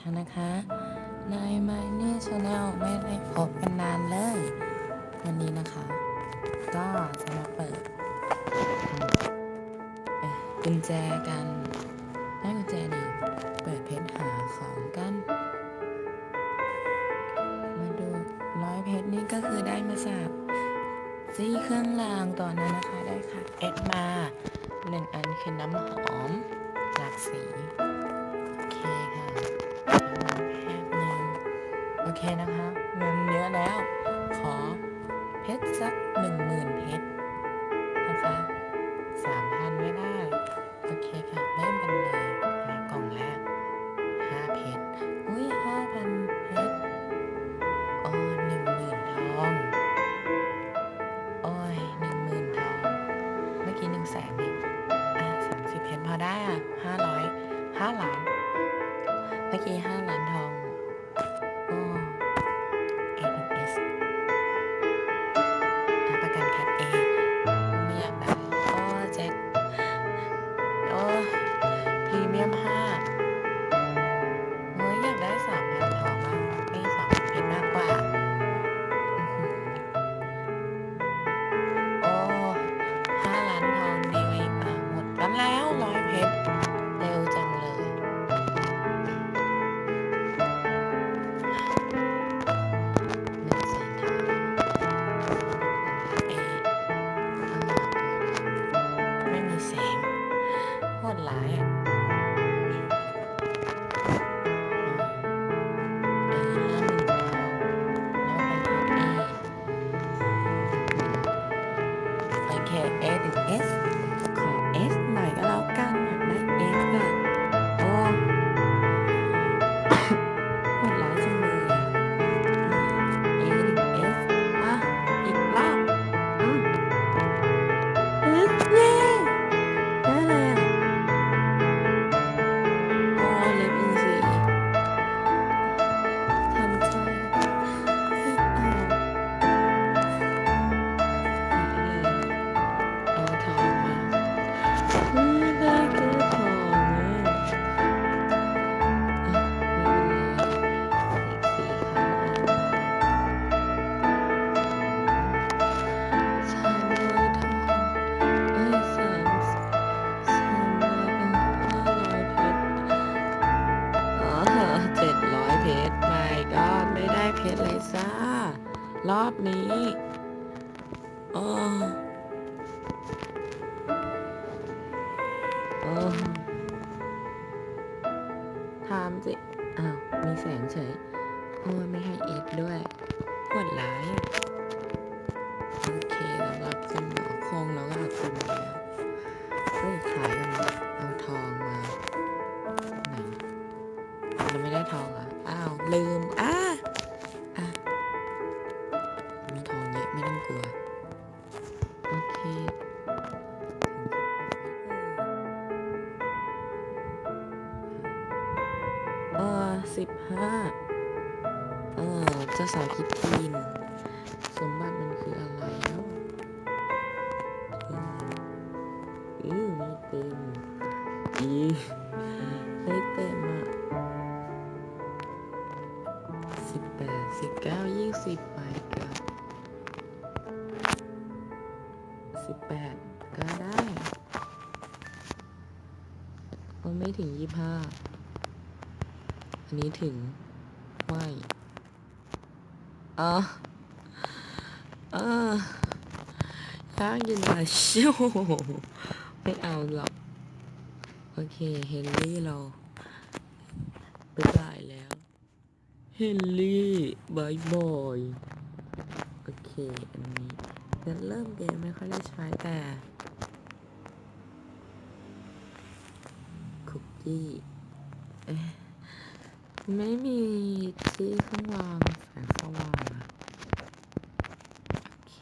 ครั้งนะคะในไมนี่ชาแนลไม่ได้พบกันนานเลย วันนี้นะคะ ก็จะมาเปิดกุญแจกันได้กุญแจดีเปิดเพชรหาของกัน มาดูร้อยเพชรนี่ก็คือได้มาจากซี่เครื่องรางตอนนั้นนะคะได้ค่ะ เอ็ดมาหนึ่งอันคือน้ำหอมหลากสี นะคะเงินเยอะแล้ว ขอเพชรสักหนึ่งหมื่นเพชรนะคะสามพันไม่ได้ โอเคค่ะเริ่มกันเลยมากล่องแรกห้าเพชรอุ้ยห้าพันเพชรอ๋อหนึ่งหมื่นทองโอ้ยหนึ่งหมื่นทองเมื่อกี้หนึ่งแสนเองอะสามสิบเพชรพอได้อะห้าร้อยห้าล้านเมื่อกี้ห้าล้านทอง รอบนี้โอ้โอ้ถามสิ อ้าว มีแสงเฉยโอ้ไม่ให้เอ็ดด้วยปวดร้ายอะโอเคสำหรับสมอโครงเราก็อัดเต็มแล้วเฮ้ยขายกันเลยเอาทองมาไหนเราไม่ได้ทองอะ อ้าว ลืม อ้า สิบห้าเออเจะสาวคิดทีนสมบัติมันคืออะไรเนาะอืมอือไม่เต็มอีไม่เต็มอะสิบแปดสิบเก้ายี่สิบไปกับสิบแปดก็ได้ มันไม่ถึงยี่ห้า นี้ถึง ไม่เออเออยากอยู่นะชิวไม่เอาหรอก โอเค เฮนรี่เราไปได้แล้ว เฮนรี่บายบายโอเค อันนี้งั้นเริ่มเกมไม่ค่อยได้ใช้แต่คุกกี้เอ๊ะ ไม่มีที่ข้างวางแสงสว่างโอเค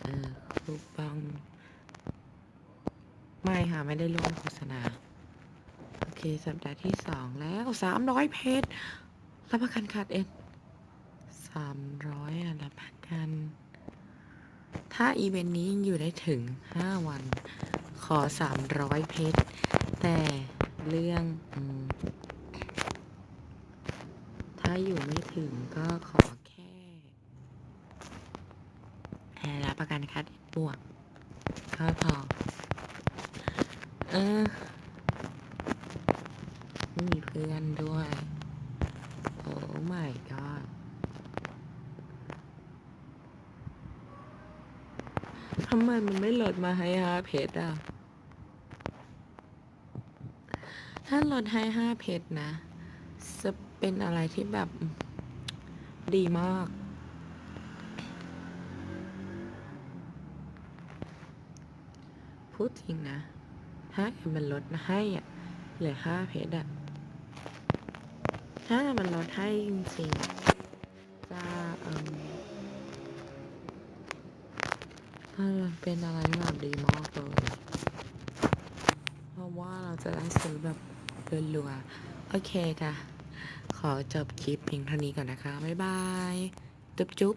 เออครูปังไม่ค่ะ ไม่ได้ร่วมโฆษณา โอเค สัปดาห์ที่สองแล้วสามร้อยเพจรับประกันขาดเอ็นสามร้อยอะรับประกัน ถ้าอีเวนต์นี้ยังอยู่ได้ถึงห้าวัน ขอสามร้อยเพจแต่เรื่อง อืมอยู่ไม่ถึงก็ขอแค่ให้รับประกันคัดบวกก็พอ เออมีเพื่อนด้วย โอ้ my god ทำไมมันไม่โหลดมาให้ห้าเพจอะ ถ้าหลดให้ห้าเพจนะ จะเป็นอะไรที่แบบดีมาก พูดจริงนะถ้ามันลดให้อะเหลือห้าเพจอะถ้ามันลดให้จริงๆจะเอิ่มถ้ามันเป็นอะไรที่แบบดีมากเลยเพราะว่าเราจะได้ซื้อแบบรัวๆโอเคค่ะ ขอจบคลิปเพียงเท่านี้ก่อนนะคะ บ๊ายบาย จุ๊บจุ๊บ